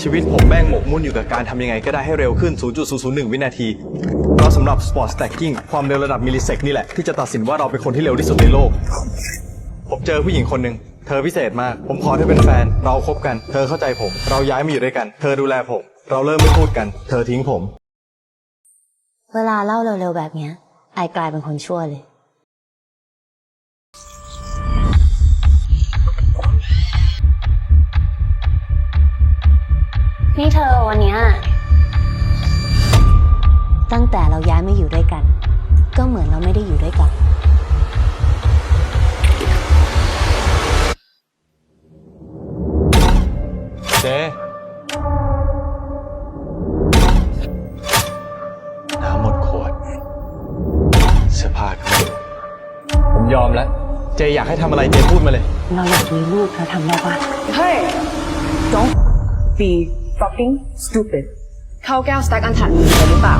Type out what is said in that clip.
ชีวิตผมแม่งหมกมุ่นอยู่กับการทำยังไงก็ได้ให้เร็วขึ้น 0.001 วินาที เพราะสำหรับ Sport Stacking ความเร็วระดับมิลลิเซกนี่แหละ ที่จะตัดสินว่าเราเป็นคนที่เร็วที่สุดในโลก ผมเจอผู้หญิงคนหนึ่ง เธอพิเศษมาก ผมขอเธอเป็นแฟน เราคบกัน เธอเข้าใจผม เราย้ายมาอยู่ด้วยกัน เธอดูแลผม เราเริ่มไม่พูดกัน เธอทิ้งผม เวลาเล่าเร็วๆแบบเนี้ยไอกลายเป็นคนชั่วเลย นี่เธอวันเนี้ยตั้งแต่เราย้ายมาอยู่ด้วยกัน ก็เหมือนเราไม่ได้อยู่ด้วยกัน เจ๊น้ำหมดขวด เสื้อผ้าก็ไม่ผมยอมแล้ว เจอยากให้ทำอะไรเจพูดมาเลย เราอยากมีลูกเธอทำได้ปะ Hey don't be fucking stupid เข้าแก้วสแต็กอันถัดหรือเปล่า